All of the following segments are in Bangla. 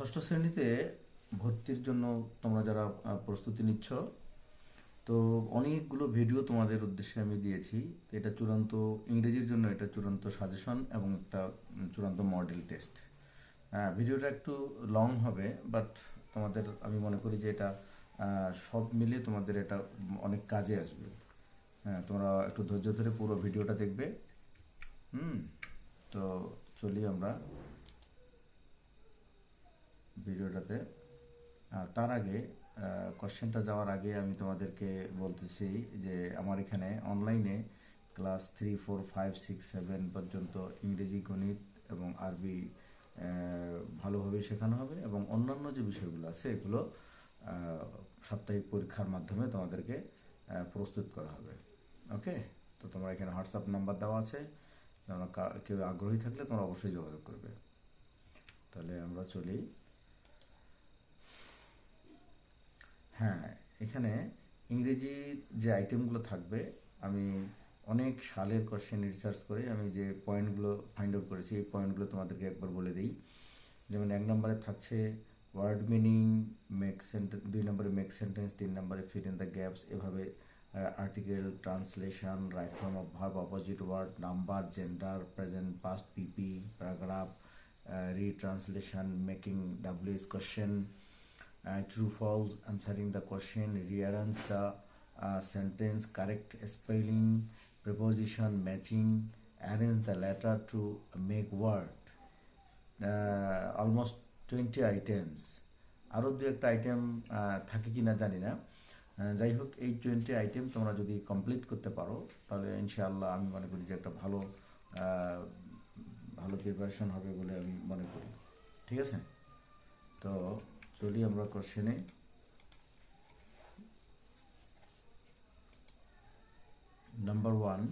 ষষ্ঠ শ্রেণীতে ভর্তির জন্য তোমরা যারা প্রস্তুতি নিচ্ছ, তো অনেকগুলো ভিডিও তোমাদের উদ্দেশ্যে আমি দিয়েছি। এটা চূড়ান্ত, ইংরেজির জন্য এটা চূড়ান্ত সাজেশন এবং একটা চূড়ান্ত মডেল টেস্ট ভিডিওটা একটু লং হবে বাট তোমাদের, আমি মনে করি যে এটা সব মিলে তোমাদের এটা অনেক কাজে আসবে। হ্যাঁ তোমরা একটু ধৈর্য ধরে পুরো ভিডিওটা দেখবে। হুম, তো চলি আমরা। ভিডিওটাতে। তার আগে কোশ্চেনটা যাওয়ার আগে আমি তোমাদেরকে বলতেছি যে আমার এখানে অনলাইনে class three four five six seven পর্যন্ত ইংরেজি, গণিত এবং আরবি ভালোভাবে শেখানো হবে এবং অন্যান্য যে বিষয়গুলো আছে এগুলো সাপ্তাহিক পরীক্ষার মাধ্যমে তোমাদেরকে প্রস্তুত করা হবে। ওকে তো তোমরা এখানে হোয়াটসঅ্যাপ নাম্বার দেওয়া আছে। তোমরা কেউ আগ্রহী থাকলে তোমরা অবশ্যই যোগাযোগ করবে। তাহলে আমরা চলি। হ্যাঁ এখানে ইংরেজির যে আইটেমগুলো থাকবে, আমি অনেক সালের কোশ্চেন রিসার্চ করে আমি যে পয়েন্টগুলো ফাইন্ড আউট করেছি, এই পয়েন্টগুলো তোমাদেরকে একবার বলে দিই। যেমন এক নম্বরে থাকছে ওয়ার্ড মিনিং মেক সেন্টেন্স দুই নম্বরে মেক সেন্টেন্স তিন নম্বরে ফিট ইন দ্য গ্যাপস এভাবে article translation right form of verb opposite word number gender present past PP paragraph retranslation making WS question true false answering the question rearrange the uh, sentence correct spelling preposition matching arrange the letter to make word uh, almost 20 items আরও দু একটা আইটেম থাকে কি না জানি না যাই হোক এই টোয়েন্টি আইটেম তোমরা যদি কমপ্লিট করতে পারো তাহলে ইনশাআল্লাহ আমি মনে করি যে একটা ভালো ভালো প্রিপারেশন হবে বলে আমি মনে করি ঠিক আছে তো চলি আমরা কোশ্চেনে number one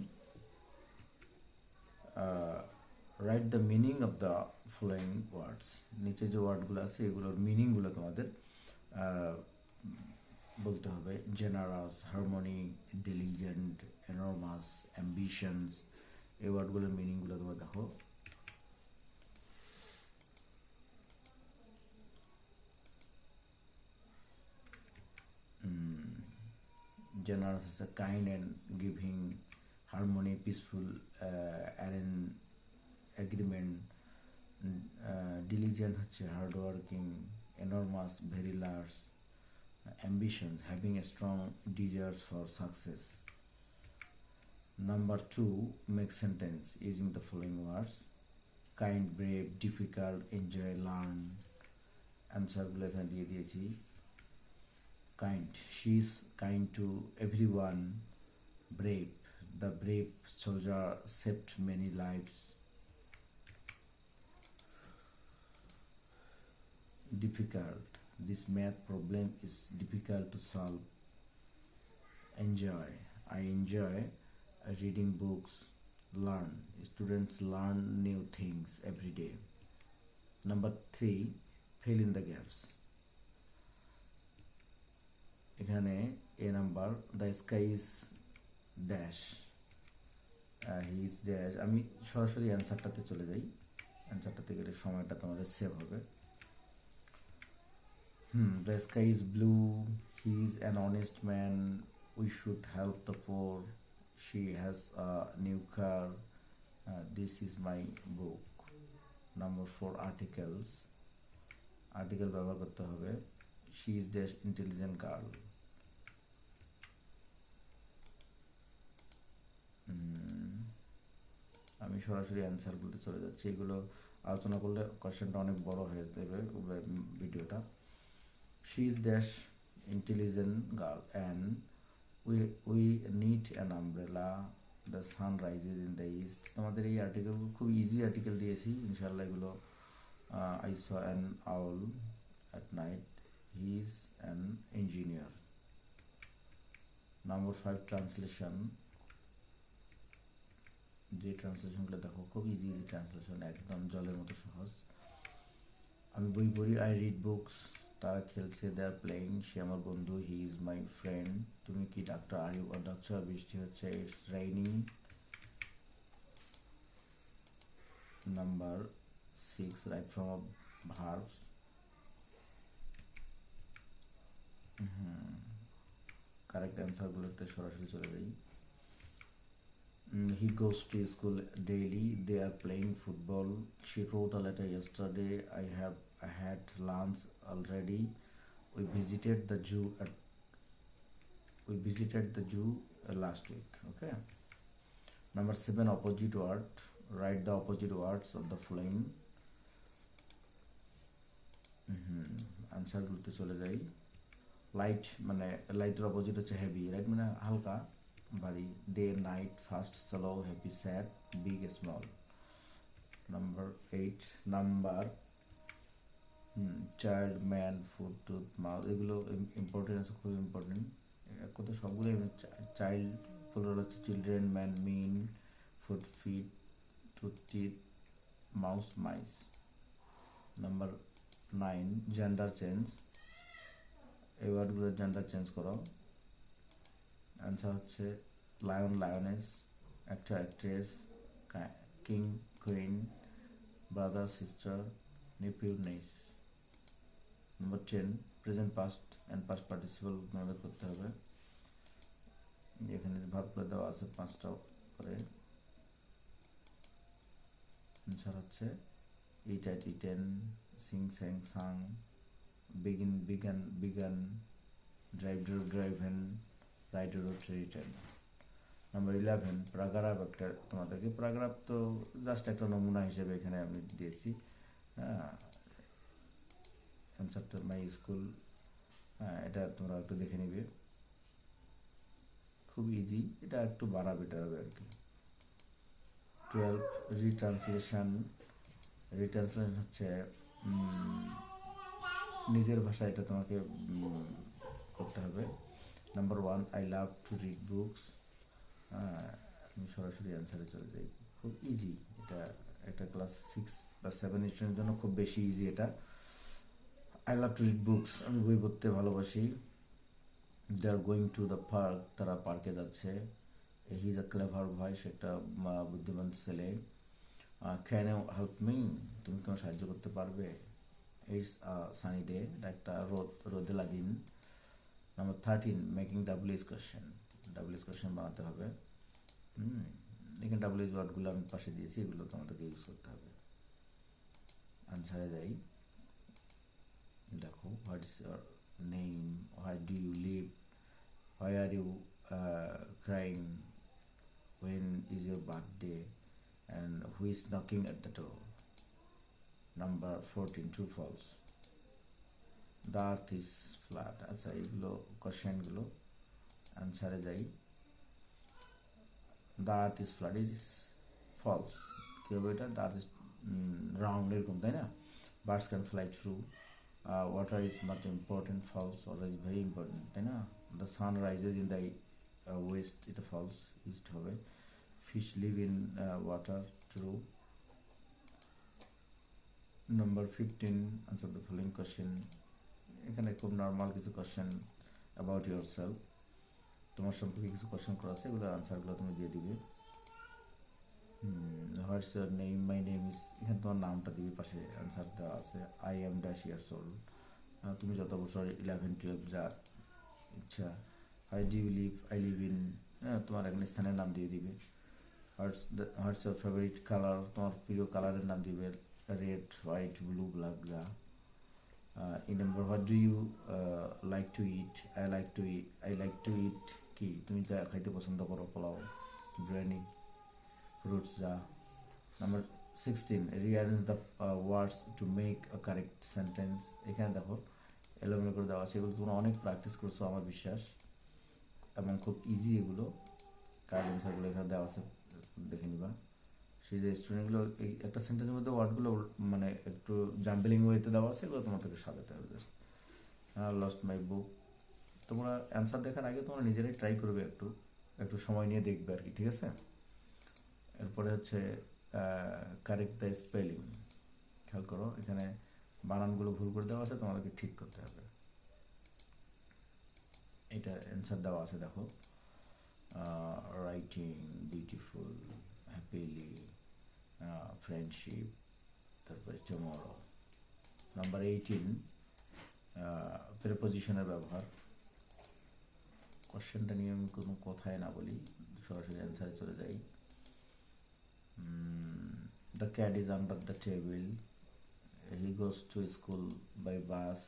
write the meaning of the following words নিচে যে ওয়ার্ডগুলো আছে, এগুলোর মিনিংগুলো তোমাদের বলতে হবে। Generous harmony diligent enormous ambitions এই ওয়ার্ডগুলোর মিনিংগুলো তোমরা দেখো। Generous is a kind and giving harmony peaceful uh, arrange agreement mm, uh, diligent হচ্ছে hard working enormous very large uh, ambitions having a strong desires for success number two make sentence using the following words kind brave difficult enjoy learn অ্যান্সারগুলো এখানে দিয়ে দিয়েছি kind. She is kind to everyone. Brave. The brave soldier saved many lives. Difficult. This math problem is difficult to solve. Enjoy. I enjoy reading books. Learn. Students learn new things every day. Number three, fill in the gaps. এখানে এ number the sky is dash his dash আমি সরাসরি অ্যান্সারটাতে চলে যাই। অ্যান্সারটাতে গেলে সময়টা তোমাদের সেভ হবে। হুম the sky is blue he is an honest man we should help the poor she has a new car this is my book number four articles article ব্যবহার করতে হবে। She is dash intelligent girl আমি সরাসরি অ্যান্সার বলতে চলে যাচ্ছি। এগুলো আলোচনা করলে কোশ্চেনটা অনেক বড় হয়ে যাবে ভিডিওটা she is dash intelligent girl and we we need an umbrella the sun rises in the east তোমাদের এই আর্টিকেলগুলো খুব ইজি আর্টিকেল দিয়েছি। ইনশাল্লাহ এগুলো I saw an owl at night he is an engineer number five translation যে ট্রান্সলেশনগুলো দেখো, খুব ইজি ইজি ট্রান্সলেশন একদম জলের মতো সহজ। আমি বই পড়ি আই রিড বুকস তারা খেলছে দে আর প্লেয়িং সে আমার বন্ধু হি ইজ মাই ফ্রেন্ড তুমি কি ডাক্তার আর ইউ ডাক্তার বৃষ্টি হচ্ছে it's raining number six right from verbs correct অ্যান্সারগুলোতে সরাসরি চলে যাই। হি goes to school daily they are playing football she wrote a letter yesterday i have I had lunch already we visited the zoo at we visited the zoo uh, last week okay number seven opposite word write the opposite words of the following আনসারগুলোতে চলে যাই লাইট মানে লাইটের অপোজিট হচ্ছে হেভি রাইট মানে হালকা ভারী day night fast slow happy sad big small number eight number child man foot tooth mouth এগুলো ইম্পর্টেন্ট আছে খুব ইম্পর্টেন্ট কত সবগুলো চাইল্ড ফুল হচ্ছে children man men foot feet tooth teeth mouse mice number nine gender change এই ওয়ার্ডগুলোর জেন্ডার চেঞ্জ করো। অ্যান্সার হচ্ছে lion lioness actor actress king queen brother sister nephew niece number ten present past and past participle তোমাদের করতে হবে। এখানে ভাবগুলো দেওয়া আছে পাঁচটা করে। অ্যান্সার হচ্ছে eat ate eaten sing sang sung begin, began began drive drove driven write wrote written number eleven paragraph একটা, তোমাদেরকে প্রাগারাপ তো জাস্ট একটা নমুনা হিসেবে এখানে আমি দিয়েছি। হ্যাঁ অ্যান্সারটা মাই স্কুল এটা তোমরা একটু দেখে নিবে। খুব ইজি এটা একটু বাড়া বেটার হবে আর কি। টুয়েলভ রিট্রান্সলেশন রিট্রান্সলেশন হচ্ছে নিজের ভাষা এটা তোমাকে করতে হবে। Number one I love to read books আমি সরাসরি অ্যান্সারে চলে যাই। খুব ইজি এটা একটা ক্লাস সিক্স বা সেভেন স্টুডেন্টের জন্য খুব বেশি ইজি এটা। I love to read books আমি বই পড়তে ভালোবাসি। They are going to the park তারা পার্কে যাচ্ছে। হি ইজ আ ক্লেভার ভয় সে একটা বুদ্ধিমান ছেলে। ক্যান হেল্প মি তুমি কেন সাহায্য করতে পারবে? ইটস সানি ডে একটা রোদ, রোদে দিন number thirteen making double is question double is question বানাতে হবে। হুম এখানে ডাবল ইজ ওয়ার্ডগুলো আমি পাশে দিয়েছি, এগুলো তোমাদেরকে ইউজ করতে হবে। আনসারে যাই। দেখো what is your name why do you live why are you crying when is your birthday? And who is knocking at the door? Number fourteen true false the earth is flat আচ্ছা এইগুলো কোশ্চেনগুলো অ্যান্সারে যাই। The earth is flat is false কী হবে এটা? দ্য আর্থ ইজ রাউন্ড এরকম, তাই না? Birds can fly through water is not important false water is very important তাই না? The sun rises in the west এটা ফলস ইস্ট হবে। Fish live in water true number fifteen answer the following question এখানে খুব নর্মাল কিছু কোশ্চেন অ্যাবাউট ইউর সেলফ তোমার সম্পর্কে কিছু কোশ্চেন করা আছে এগুলো আনসারগুলো তুমি দিয়ে দিবে। What's your name my name is এখানে তোমার নামটা দিবে, পাশে আনসার দেওয়া আছে I am dash years old তুমি যত বছর ইলেভেন টুয়েলভ যা ইচ্ছা I'd live I live in তোমার একটা স্থানের নাম দিয়ে দিবে। What's what's your favourite colour তোমার প্রিয় কালারের নাম দিবে red white blue black the. Number, what do you uh, like to eat? I like to eat. I like to eat কি তুমি তো খাইতে পছন্দ করো পোলাও বিরিয়ানি ফ্রুটস যা। Number sixteen rearrange the words to make a correct sentence এখানে দেখো এলোমেলো করে দেওয়া আছে। এগুলো তোমরা অনেক প্র্যাকটিস করছ আমার বিশ্বাস। এবং খুব ইজি এগুলো। কার অ্যান্সারগুলো এখানে দেওয়া আছে দেখে নিবা। সেই যে স্টুডেন্টগুলো এই একটা সেন্টেন্সের মধ্যে ওয়ার্ডগুলো মানে একটু জাম্পলিং ওয়েতে দেওয়া আছে, এগুলো তোমাদেরকে সাজাতে হবে জাস্ট লস্ট মাই বুক তোমরা অ্যান্সার দেখার আগে তোমরা নিজেরাই ট্রাই করবে একটু একটু সময় নিয়ে দেখবে আর কি, ঠিক আছে? এরপরে হচ্ছে কারেক্ট দ্য স্পেলিং খেয়াল করো, এখানে বানানগুলো ভুল করে দেওয়া আছে, তোমাদেরকে ঠিক করতে হবে। এটা অ্যান্সার দেওয়া আছে, দেখো। রাইটিং বিউটিফুল হ্যাপিলি ফ্রেন্ডশিপ তারপরে টুমরো নাম্বার এইটিন প্রেপোজিশনের ব্যবহার. কোশ্চেনটা নিয়ে আমি কোনো কথাই না বলি, সরাসরি অ্যান্সারে চলে যাই। The cat is under the table he goes to school by bus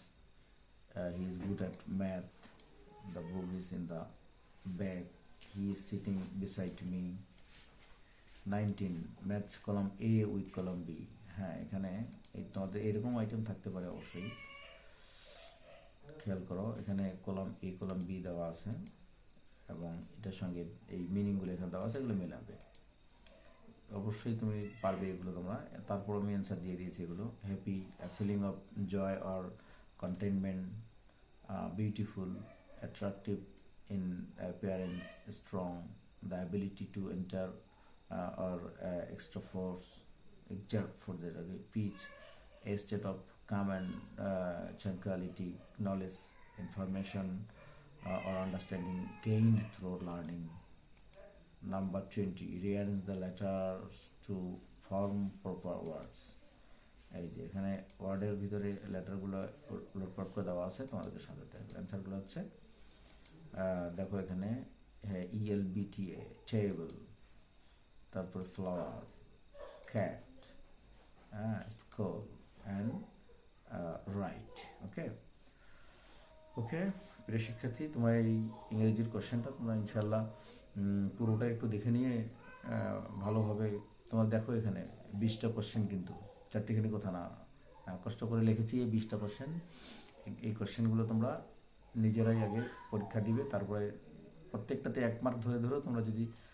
he is good at math the book is in the bag he is sitting beside me nineteen, maths column A with column B হ্যাঁ এখানে এই তোমাদের এরকম আইটেম থাকতে পারে অবশ্যই। খেয়াল করো, এখানে কলাম এ কলাম বি দেওয়া আছে এবং এটার সঙ্গে এই মিনিংগুলো এখানে দেওয়া আছে, এগুলো মেলাবে। অবশ্যই তুমি পারবে এগুলো তোমরা। তারপর আমি অ্যান্সার দিয়ে দিয়েছি এগুলো। Happy feeling of joy or contentment beautiful attractive in appearance strong the ability to enter or extra force exert for the pitch, a state of and uh, tranquility, knowledge, information, uh, or understanding gained through learning. Number 20, rearrange the letters to form proper words. এই যে এখানে ওয়ার্ডের ভিতরে লেটারগুলো উলটপাট করে দেওয়া আছে তোমাদেরকে সাজাতে হবে অ্যান্সারগুলো হচ্ছে দেখো এখানে হ্যাঁ ইএল বিটিএ টেবল তারপর flower skull, and uh, right. Okay. Okay প্রিয় শিক্ষার্থী তোমার এই ইংরেজির কোশ্চেনটা তোমরা ইনশাল্লাহ পুরোটা একটু দেখে নিয়ে ভালোভাবে তোমার দেখো এখানে বিশটা কোশ্চেন কিন্তু চারটিখানি কথা না কষ্ট করে লিখেছি এই বিশটা কোশ্চেন এই কোশ্চেনগুলো তোমরা নিজেরাই আগে পরীক্ষা দিবে তারপরে প্রত্যেকটাতে এক মার্ক ধরে ধরে তোমরা যদি